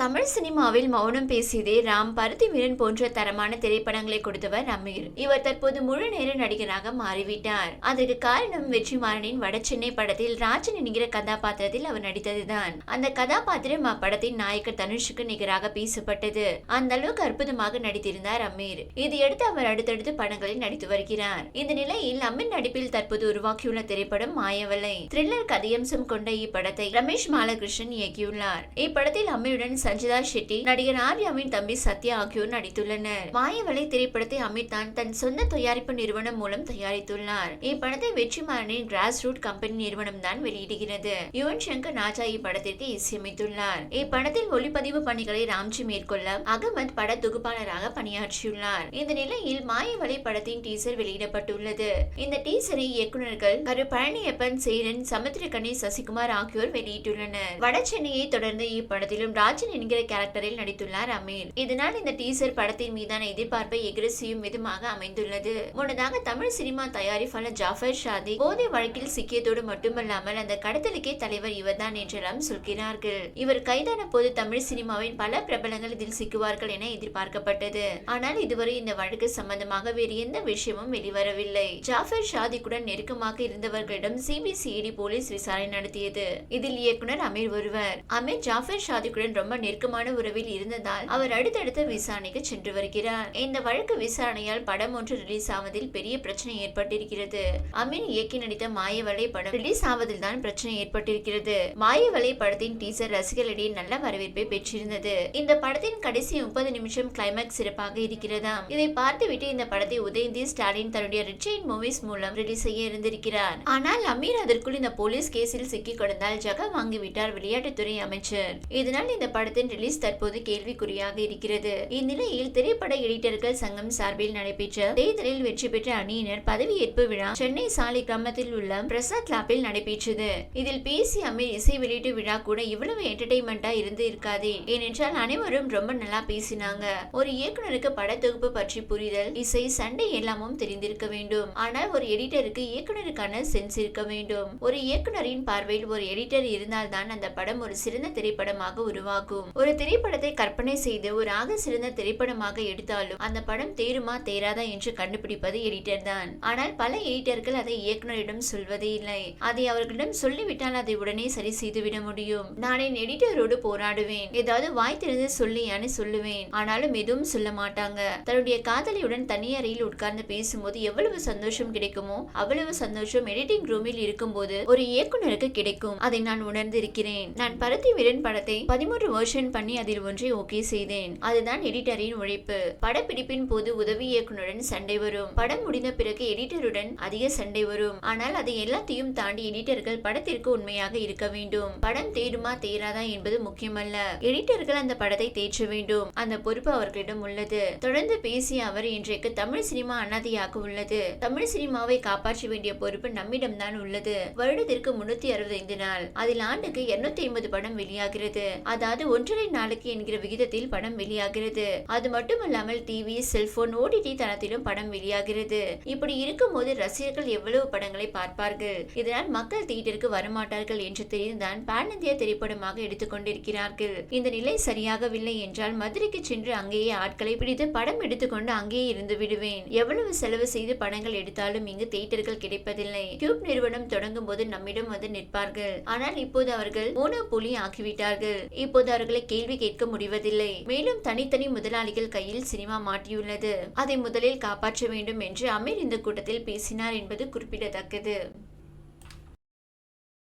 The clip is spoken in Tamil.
தமிழ் சினிமாவில் மௌனம் பேசியதே ராம் பருத்தி வீரன் போன்ற தரமான திரைப்படங்களை கொடுத்தவர் அமீர் இவர் தற்போது முழு நேர நடிகராக மாறிவிட்டார். அதற்கு காரணம் வெற்றிமாறனின் வடசென்னை படத்தில் ராஜன் என்கிற கதாபாத்திரத்தில் அவர் நடித்ததுதான். அந்த கதாபாத்திரம் அப்படத்தின் நாயகர் தனுஷுக்கு நிகராக பேசப்பட்டது அந்த அளவுக்கு அற்புதமாக நடித்திருந்தார் அமீர் இதையடுத்து அவர் அடுத்தடுத்து படங்களில் நடித்து வருகிறார். இந்த நிலையில் அமீர் நடிப்பில் தற்போது உருவாக்கியுள்ள திரைப்படம் மாயவலை. த்ரில்லர் கதையம்சம் கொண்ட இப்படத்தை ரமேஷ் பாலகிருஷ்ணன் இயக்கியுள்ளார். இப்படத்தில் அமீருடன் சஞ்சிதா ஷெட்டி நடிகர் ஆர்யாவின் தம்பி சத்யா ஆகியோர் நடித்துள்ளனர். மாயவலை திரைப்படத்தை அமித் தான் தன் சொந்த தயாரிப்பு நிறுவனம் மூலம் தயாரித்துள்ளார். இப்படத்தை வெற்றிமாறனின் கிராஸ் ரூட் கம்பெனி நிறுவனம் தான் வெளியிடுகிறது. யுவன் சங்கர் ராஜா இப்படத்திற்கு இசையமைத்துள்ளார். இப்படத்தில் ஒளிப்பதிவு பணிகளை ராம்ஜி மேற்கொள்ள அகமத் பட தொகுப்பாளராக பணியாற்றியுள்ளார். இந்த நிலையில் மாயவலை படத்தின் டீசர் வெளியிடப்பட்டுள்ளது. இந்த டீசரை இயக்குநர்கள் கரு பழனியப்பன் சேரன் சமுத்திரகனி சசிகுமார் ஆகியோர் வெளியிட்டுள்ளனர். வட சென்னையை தொடர்ந்து இப்படத்திலும் ராஜன் என்கிற கேரக்டரில் நடித்துள்ளார் அமீர் இதனால் இந்த டீசர் படத்தின் மீதான எதிர்பார்ப்பை எகிரசியும் விதமாக அமைந்துள்ளது. முன்னதாக தமிழ் சினிமா தயாரிப்பாளர் ஜாஃபர் ஷாதி போதை வழக்கில் சிக்கியதோடு மட்டுமல்லாமல் அந்த கடத்தலுக்கே தலைவர் இவர்தான் என்றெல்லாம் சொல்கிறார்கள். இவர் கைதான போது தமிழ் சினிமாவின் பல பிரபலங்கள் இதில் சிக்குவார்கள் என எதிர்பார்க்கப்பட்டது. ஆனால் இதுவரை இந்த வழக்கு சம்பந்தமாக வேறு எந்த விஷயமும் வெளிவரவில்லை. ஜாஃபர் ஷாதிக்குடன் நெருக்கமாக இருந்தவர்களிடம் சிபிசிஐடி போலீஸ் விசாரணை நடத்தியது. இதில் இயக்குனர் அமீர் ஒருவர். அமீர் ஜாஃபர் ஷாதிக்குடன் ரொம்ப நெருக்கமான உறவில் இருந்ததால் அவர் அடுத்தடுத்த விசாரணைக்கு சென்று வருகிறார். இந்த வழக்கு விசாரணையால் படம் ஒன்று ரிலீஸ் ஆவதில் பெரிய பிரச்சனை ஏற்பட்டிருக்கிறது. அமீன் இயக்கி நடித்த மாயவலை படம் ரிலீஸ் ஆவதில் தான் பிரச்சனை ஏற்பட்டிருக்கிறது. மாயவலை படத்தின் டீசர் ரசிகர்களிடையே நல்ல வரவேற்பை பெற்றிருந்தது. இந்த படத்தின் கடைசி முப்பது நிமிஷம் கிளைமேக்ஸ் சிறப்பாக இருக்கிறதாம். இதை பார்த்துவிட்டு இந்த படத்தை உதயநிதி ஸ்டாலின் தன்னுடைய ரிச்சைன் மூவிஸ் மூலம் ரிலீஸ் செய்ய இருந்திருக்கிறார். ஆனால் அமீர் அதற்குள் இந்த போலீஸ் கேஸில் சிக்கிக் கொண்டதால் ஜக வாங்கிவிட்டார் விளையாட்டுத்துறை அமைச்சர். இதனால் இந்த படத்தை படத்தின் ரிலீஸ் தற்போது கேள்விக்குறியாக இருக்கிறது. இந்நிலையில் திரைப்பட எடிட்டர்கள் சங்கம் சார்பில் நடைபெற்ற தேர்தலில் வெற்றி பெற்ற அணியினர் பதவியேற்பு விழா சென்னை சாலை கிராமத்தில் உள்ள பிரசாத் கிளாப்பில் நடைபெற்றது. இதில் பேசி அமீர் இசை வெளியீட்டு விழா கூட இவ்வளவு என்டர்டைன்மெண்டா இருந்து இருக்காதே. ஏனென்றால் அனைவரும் ரொம்ப நல்லா பேசினாங்க. ஒரு இயக்குனருக்கு படத்தொகுப்பு பற்றி புரிதல் இசை சண்டை எல்லாமும் தெரிந்திருக்க வேண்டும். ஆனால் ஒரு எடிட்டருக்கு இயக்குனருக்கான சென்ஸ் இருக்க வேண்டும். ஒரு இயக்குனரின் பார்வையில் ஒரு எடிட்டர் இருந்தால்தான் அந்த படம் ஒரு சிறந்த திரைப்படமாக உருவாக்கும் உருவாகும் ஒரு திரைப்படத்தை கற்பனை செய்து ஒரு ஆக சிறந்த திரைப்படமாக எடுத்தாலும் அந்த படம் தேருமா தேராதா என்று கண்டுபிடிப்பது எடிட்டர் தான். ஆனால் பல எடிட்டர்கள் அதை இயக்குனரிடம் சொல்வதே இல்லை. அதை அவர்களிடம் சொல்லிவிட்டால் அதை உடனே சரி செய்துவிட முடியும். நான் என் எடிட்டரோடு போராடுவேன். ஏதாவது வாய் திறந்து சொல்லியான்னு சொல்லுவேன். ஆனாலும் எதுவும் சொல்ல மாட்டாங்க. தன்னுடைய காதலியுடன் தனி அறையில் உட்கார்ந்து பேசும்போது எவ்வளவு சந்தோஷம் கிடைக்குமோ அவ்வளவு சந்தோஷம் எடிட்டிங் ரூமில் இருக்கும்போது ஒரு இயக்குனருக்கு கிடைக்கும். அதை நான் உணர்ந்து இருக்கிறேன் நான் பருத்தி வீரன் படத்தை பதிமூன்று கொஷின் பண்ணி அதில் ஒன்றை ஓகே செய்தேன். அதுதான் எடிட்டரின் உழைப்பு. படப்பிடிப்பின் போது உதவி இயக்குனருடன் சண்டை வரும். படம் முடிந்த பிறகு எடிட்டருடன் அதிக சண்டை வரும். ஆனால் அதை எல்லாத்தையும் தாண்டி எடிட்டர்கள் படத்திற்கு உண்மையாக இருக்க வேண்டும். படம் தேருமா தேராதா என்பது முக்கியமல்ல. எடிட்டர்கள் அந்த படத்தை தேற்ற வேண்டும். அந்த பொறுப்பு அவர்களிடம் உள்ளது. தொடர்ந்து பேசிய அவர் இன்றைக்கு தமிழ் சினிமா அனாதையாக உள்ளது. தமிழ் சினிமாவை காப்பாற்ற வேண்டிய பொறுப்பு நம்மிடம்தான் உள்ளது. வருடத்திற்கு முன்னூத்தி அறுபத்தைந்து நாள். அதில் ஆண்டுக்கு இருநூத்தி ஐம்பது படம் வெளியாகிறது. அதாவது ஒன்றரை நாளுக்கு என்கிற விகிதத்தில் படம் வெளியாகிறது. அது மட்டுமல்லாமல் டிவி செல்போன் ஓடிடி தளத்திலும் படம் வெளியாகிறது. இப்படி இருக்கும் போது ரசிகர்கள் எவ்வளவு படங்களை பார்ப்பார்கள்? இதனால் மக்கள் தியேட்டருக்கு வரமாட்டார்கள் என்று தெரிந்துதான் பேன் இந்தியா திரைப்படமாக எடுத்துக்கொண்டிருக்கிறார்கள் இந்த நிலை சரியாகவில்லை என்றால் மதுரைக்கு சென்று அங்கேயே ஆட்களை பிடித்து படம் எடுத்துக்கொண்டு அங்கேயே இருந்து விடுவேன். எவ்வளவு செலவு செய்து படங்கள் எடுத்தாலும் இங்கு தியேட்டர்கள் கிடைப்பதில்லை. கியூப் நிறுவனம் தொடங்கும் போது நம்மிடம் வந்து நிற்பார்கள். ஆனால் இப்போது அவர்கள் மோனோபோலி ஆக்கிவிட்டார்கள். இப்போது அவர்கள் அவர்களை கேள்வி கேட்க முடிவதில்லை. மேலும் தனித்தனி முதலாளிகள் கையில் சினிமா மாட்டியுள்ளது. அதை முதலில் காப்பாற்ற வேண்டும் என்று அமீர் இந்த கூட்டத்தில் பேசினார் என்பது குறிப்பிடத்தக்கது.